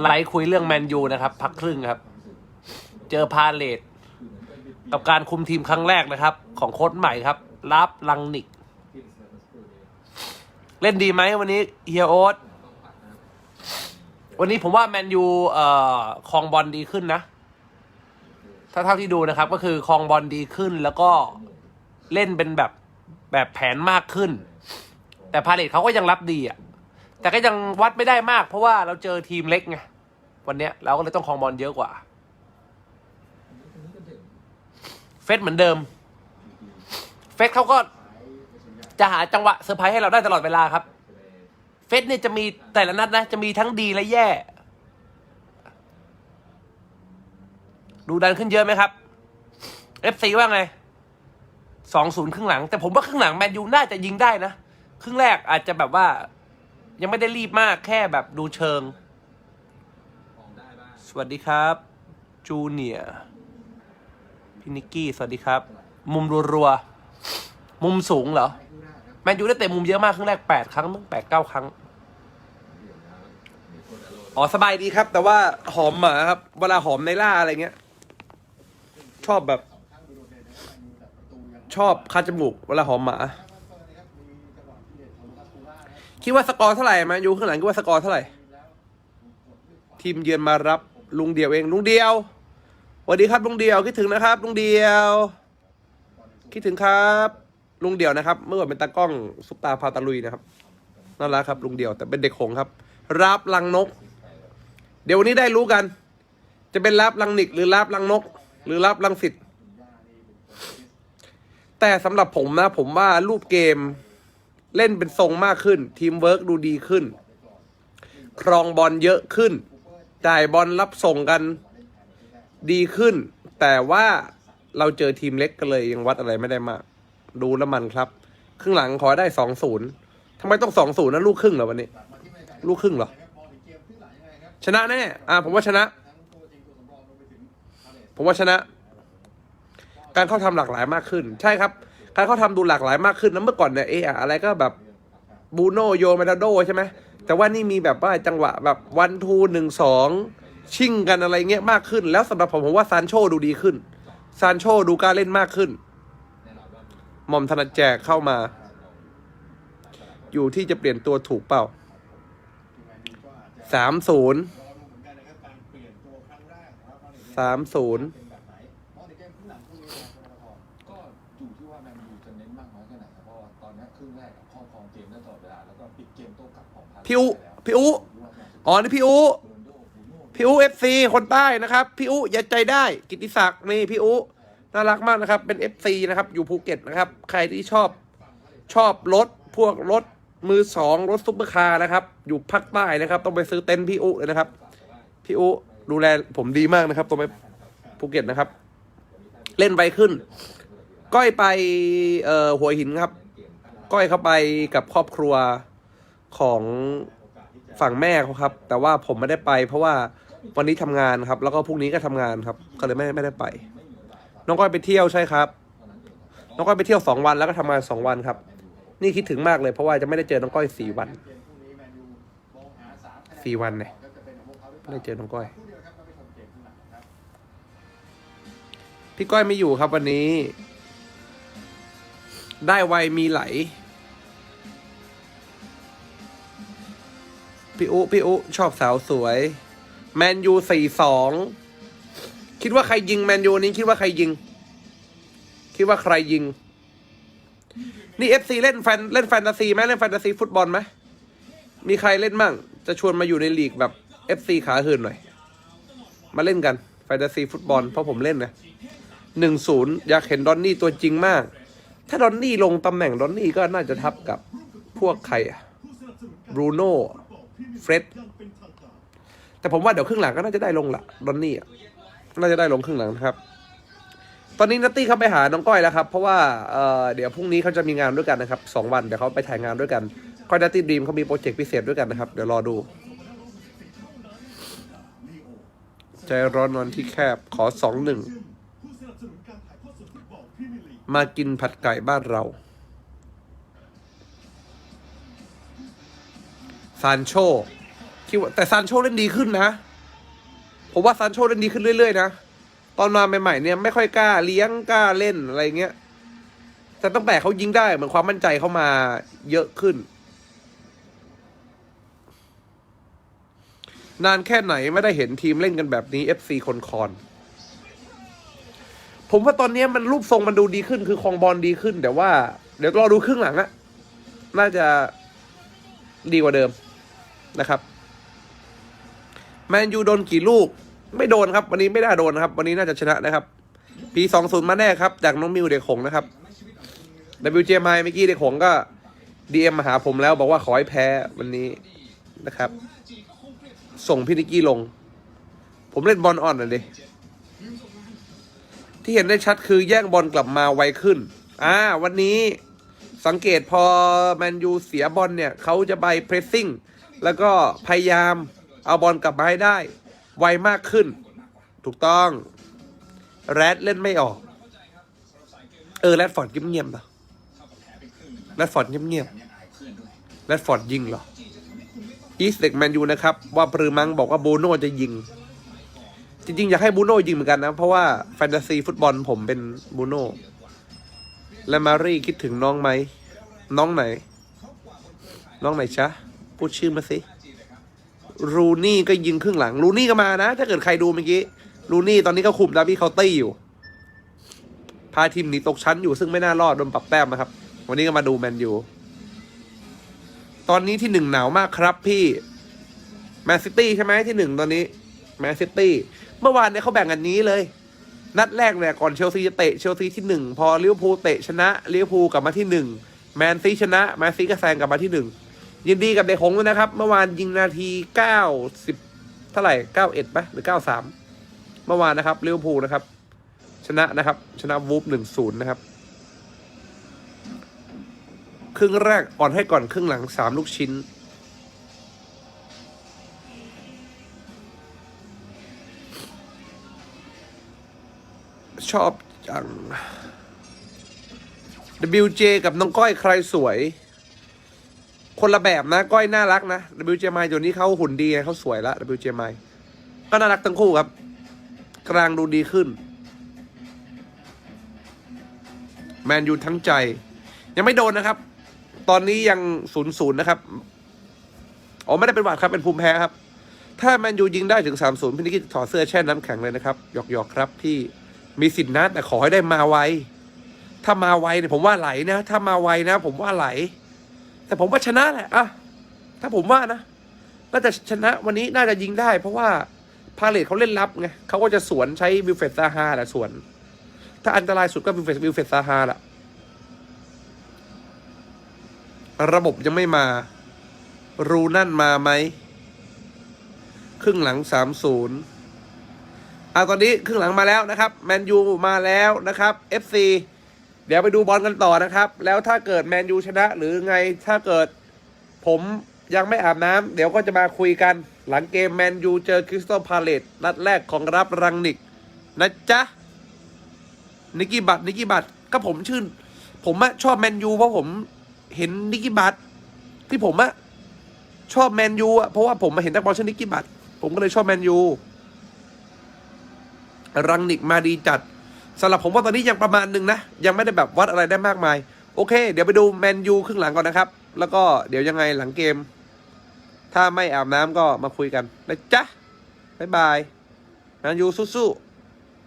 ไลฟ์คุยเรื่องแมนยูนะครับ พักครึ่งครับ เจอพาเลตกับการคุมทีมครั้งแรกนะครับ ของโค้ชใหม่ครับรับลังนิก เล่นดีไหมวันนี้เฮียโอ๊ตวันนี้ผมว่าแมนยูเอ่อคองบอลดีขึ้นนะ ถ้าเท่าที่ดูนะครับ ก็คือคองบอลดีขึ้น แล้วก็เล่นเป็นแบบแบบแผนมากขึ้น แต่พาเลตเขาก็ยังรับดีอะแต่ก็ยังวัดไม่ได้มากเพราะว่าเราเจอทีมเล็กไง วันเนี้ยเราก็เลยต้องครองบอลเยอะกว่า เฟสเหมือนเดิม เฟสเขาก็จะหาจังหวะเซอร์ไพรส์ให้เราได้ตลอดเวลาครับ เฟสเนี่ยจะมีแต่ละนัดนะ จะมีทั้งดีและแย่ ดูดันขึ้นเยอะไหมครับ FC ว่าไงสองศูนย์ครึ่งหลัง แต่ผมว่าครึ่งหลังแมนยูน่าจะยิงได้นะ ครึ่งแรกอาจจะแบบว่า ยังไม่ได้รีบมากแค่แบบดูเชิง สวัสดีครับจูเนียพี่นิกกี้ สวัสดีครับ มุมรัวๆมุมสูงเหรอ แมนยูได้เตะมุมเยอะมากครึ่งแรกแปดครั้งมั้งแปดเก้าครั้ง อ๋อ สบายดีครับ แต่ว่าหอมหมาครับ เวลาหอมในล่าอะไรเงี้ย ชอบแบบ ชอบคัดจมูก เวลาหอมหมา คิดว่าสกอร์เท่าไหร่แมาอยู่ข้างหลังคิดว่าสกอร์เท่าไหร่ ทีมเยือนมารับ ลุงเดียวเองลุงเดียวสวัสดีครับลุงเดียวคิดถึงนะครับลุงเดียว คิดถึงครับ ลุงเดียวนะครับ เมื่อก่อนเป็นตากล้องซุปตาพาตาลุยนะครับน่ารักครับ ลุงเดียวแต่เป็นเด็กหงครับ รับลังนก เดี๋ยววันนี้ได้รู้กัน จะเป็นรับลังนิกหรือรับลังนก หรือรับลังสิทธิ์แต่สำหรับผมนะ ผมว่ารูปเกมเล่นเป็นทรงมากขึ้น ทีมเวิร์กดูดีขึ้น ครองบอลเยอะขึ้น จ่ายบอลรับส่งกันดีขึ้น แต่ว่าเราเจอทีมเล็กกันเลยยังวัดอะไรไม่ได้มาก ดูแล้วมันครับ ครึ่งหลังขอได้สองศูนย์ทำไมต้องสองศูนย์นะลูกครึ่งเหรอวันนี้ ลูกครึ่งเหรอ ชนะแน่ อ่า ผมว่าชนะ ผมว่าชนะ การเข้าทำหลากหลายมากขึ้น ใช่ครับ การเข้าทำดูหลากหลายมากขึ้นนะเมื่อก่อนเนี่ยเอออะไรก็แบบบูโนโยมาดาโดใช่ไหม แต่ว่านี่มีแบบว่าจังหวะแบบวันทูหนึ่งสองชิ่งกันอะไรเงี้ยมากขึ้น แล้วสำหรับผมผมว่าซานโชดูดีขึ้น ซานโชดูกล้ารเล่นมากขึ้น หม่อมธนดแจกเข้ามา อยู่ที่จะเปลี่ยนตัวถูกเปล่าสามศูนย์สามศูนย์ ก็อยู่ที่ว่าแมนยูจะเน้นมากน้อยแค่ไหนครับเพราะว่าตอนนี้ครึ่งแรกอะครอบครองเกมได้ตลอดเวลาแล้วก็ปิดเกมโต้กลับของพาเลสพี่อุพี่อุอ๋อนี่พี่อุโรนลโดบูโน่พี่อุเอฟซีคนใต้นะครับ พี่อุอย่าใจได้ กิตติศักดิ์นี่พี่อุน่ารักมากนะครับ เป็นเอฟซีนะครับ อยู่ภูเก็ตนะครับ ใครที่ชอบชอบรถพวกรถมือสองรถซุปเปอร์คาร์นะครับ อยู่ภาคใต้นะครับ ต้องไปซื้อเต็นท์พี่อุเลยนะครับ พี่อุดูแลผมดีมากนะครับตรงไปภูเก็ตนะครับ เล่นไปขึ้น ก้อยไปเอ่อหัวหินครับ ก้อยเข้าไปกับครอบครัวของฝั่งแม่เขาครับ แต่ว่าผมไม่ได้ไป เพราะว่าวันนี้ทำงานครับ แล้วก็พรุ่งนี้ก็ทำงานครับ ก็เลยไม่ไม่ได้ไป น้องก้อยไปเที่ยวใช่ครับ น้องก้อยไปเที่ยวสองวันแล้วก็ทำงานสองวันครับ นี่คิดถึงมากเลย เพราะว่าจะไม่ได้เจอน้องก้อยสี่วันสี่วันเนี่ยไม่ได้เจอน้องก้อย พี่ก้อยไม่อยู่ครับวันนี้ ได้ไวมีไหล พี่อุพี่อุชอบสาวสวย แมนยูสี่สอง คิดว่าใครยิงแมนยูนี้คิดว่าใครยิง คิดว่าใครยิง นี่เอฟซีเล่นแฟนเล่นแฟนตาซีไหมเล่นแฟนตาซีฟุตบอลไหมมีใครเล่นมั่ง จะชวนมาอยู่ในลีกแบบเอฟซีขาหื่นหน่อย มาเล่นกันแฟนตาซีฟุตบอลเพราะผมเล่นนะหนึ่งศูนย์อยากเห็นดอนนี่ตัวจริงมาก ถ้าดอนนี่ลงตำแหน่งดอนนี่ก็น่าจะทับกับพวกใครอะบรูโน่เฟร็ดแต่ผมว่าเดี๋ยวครึ่งหลังก็น่าจะได้ลงละดอนนี่น่าจะได้ลงครึ่งหลังนะครับ ตอนนี้นัตตี้เขาไปหาน้องก้อยแล้วครับ เพราะว่าเเดี๋ยวพรุ่งนี้เขาจะมีงานด้วยกันนะครับสองวันเดี๋ยวเขาไปถ่ายงานด้วยกันก้อยนัตตี้ดีมเขามีโปรเจกต์พิเศษด้วยกันนะครับ เดี๋ยวรอดู ใจร้อนนอนที่แคบขอสองหนึ่ง มากินผัดไก่บ้านเรา ซานโชคิดว่าแต่ซานโชเล่นดีขึ้นนะ ผมว่าซานโชเล่นดีขึ้นเรื่อยๆนะ ตอนมาใหม่ๆเนี่ยไม่ค่อยกล้าเลี้ยงกล้าเล่นอะไรเงี้ย แต่ตั้งแต่เขายิงได้เหมือนความมั่นใจเขามาเยอะขึ้น นานแค่ไหนไม่ได้เห็นทีมเล่นกันแบบนี้ FC คนคอน ผมว่าตอนนี้มันรูปทรงมันดูดีขึ้น คือคองบอลดีขึ้น แต่ว่า เดี๋ยวรอดูครึ่งหลังอะน่าจะดีกว่าเดิมนะครับแมนยูโดนกี่ลูก ไม่โดนครับ วันนี้ไม่ได้โดนนะครับ วันนี้น่าจะชนะนะครับปีสองศูนย์มาแน่ครับ จากน้องมิวเด็กหงนะครับ WJMI เมื่อกี้เด็กหงส์ก็ DM มาหาผมแล้วบอกว่าขอให้แพ้วันนี้นะครับ ส่งพี่นิกกี้ลง ผมเล่นบอลอ่อนน่ะดิ ที่เห็นได้ชัดคือแย่งบอลกลับมาไวขึ้น อ่า วันนี้สังเกตพอแมนยูเสียบอลเนี่ยเขาจะไปเพรสซิ่ง แล้วก็พยายามเอาบอลกลับมาให้ได้ ไวมากขึ้น ถูกต้อง แรดเล่นไม่ออก เออ แรดฟอร์ดเงียบๆนะแรดฟอร์ดเงียบๆแรดฟอร์ดยิงเหรออีสเด็กแมนยูนะครับ ว่าปรือมังบอกว่าโบโน่จะยิง จริงๆ อยากให้บูโน่ยิงเหมือนกันนะ เพราะว่าแฟนตาซีฟุตบอลผมเป็นบูโน่และมารีคิดถึงน้องไหม น้องไหน น้องไหนชะพูดชื่อมาสิ รูนี่ก็ยิงครึ่งหลัง รูนี่ก็มานะ ถ้าเกิดใครดูเมื่อกี้รูนี่ตอนนี้ก็คุมดาร์บี้เคาน์ตี้อยู่ พาทีมหนีตกชั้นอยู่ซึ่งไม่น่ารอดโดนปรับแต้มนะครับ วันนี้ก็มาดูแมนยูตอนนี้ที่หนึ่งหนาวมากครับพี่แมนซิตี้ใช่ไหมที่หนึ่งตอนนี้แมนซิตี้ เมื่อวานเนี่ยเขาแบ่งกันนี้เลย นัดแรกเนี่ยก่อนเชลซีจะเตะเชลซีที่หนึ่งพอลิเวอร์พูลเตะชนะลิเวอร์พูลกลับมาที่หนึ่งแมนซีชนะแมนซีก็แซงกลับมาที่หนึ่งยินดีกับเด็กหงด้วยนะครับ เมื่อวานยิงนาทีเก้าสิบเท่าไหร่เก้าเอ็ดปะหรือเก้าสามเมื่อวานนะครับลิเวอร์พูลนะครับ ชนะนะครับ ชนะวูฟหนึ่งศูนย์นะครับครึ่งแรกอ่อนให้ก่อนครึ่งหลังสามลูกชิ้น ชอบจัง WJ กับน้องก้อยใครสวย คนละแบบนะ ก้อยน่ารักนะ WJ ไมเดี๋ยวนี้เขาหุ่นดีไงเขาสวยล้ว WJ ไมก็น่ารักทั้งคู่ครับ กลางดูดีขึ้น แมนยูทั้งใจ ยังไม่โดนนะครับ ตอนนี้ยังศูนย์ศูนย์นะครับอ๋อไม่ได้เป็นหวัดครับเป็นภูมิแพ้ครับ ถ้าแมนยูยิงได้ถึงสามศูนย์พี่นิกกี้ถอดเสื้อแช่น้ำแข็งเลยนะครับหยอกหยอกๆครับพี่ มีสิทธินะแต่ขอให้ได้มาไว ถ้ามาไวเนี่ยผมว่าไหลนะ ถ้ามาไวนะ ผมว่าไหล แต่ผมว่าชนะแหละอะถ้าผมว่านะน่าจะชนะวันนี้น่าจะยิงได้ เพราะว่าพาเลตเขาเล่นรับไงเขาก็จะสวนใช้วิลเฟตซาฮาแหละสวน ถ้าอันตรายสุดก็วิลเฟตวิลเฟตซาฮาแหละระบบยังไม่มา รูนั่นมาไหม ครึ่งหลังสามศูนย์ เอาตอนนี้ครึ่งหลังมาแล้วนะครับแมนยูมาแล้วนะครับ FC เดี๋ยวไปดูบอลกันต่อนะครับ แล้วถ้าเกิดแมนยูชนะ หรือไงถ้าเกิดผมยังไม่อาบน้ำเดี๋ยวก็จะมาคุยกัน หลังเกมแมนยูเจอคริสตัลพาเลตนัดแรกของรับรังนิกนะจ๊ะนิกกี้บัตนิกกี้บัตก็ผมชื่น ผมอะชอบแมนยูเพราะผมเห็นนิกกี้บัตที่ผมอะชอบแมนยูอะเพราะว่าผมมาเห็นนักบอลชื่อนิกกี้บัตผมก็เลยชอบแมนยู รังนิกมาดีจัดสำหรับผมว่าตอนนี้ยังประมาณหนึ่งนะ ยังไม่ได้แบบวัดอะไรได้มากมาย โอเค เดี๋ยวไปดูแมนยูครึ่งหลังก่อนนะครับ แล้วก็เดี๋ยวยังไงหลังเกม ถ้าไม่อาบน้ำก็มาคุยกันนะจ๊ะบ๊ายบายแมนยูสู้ๆ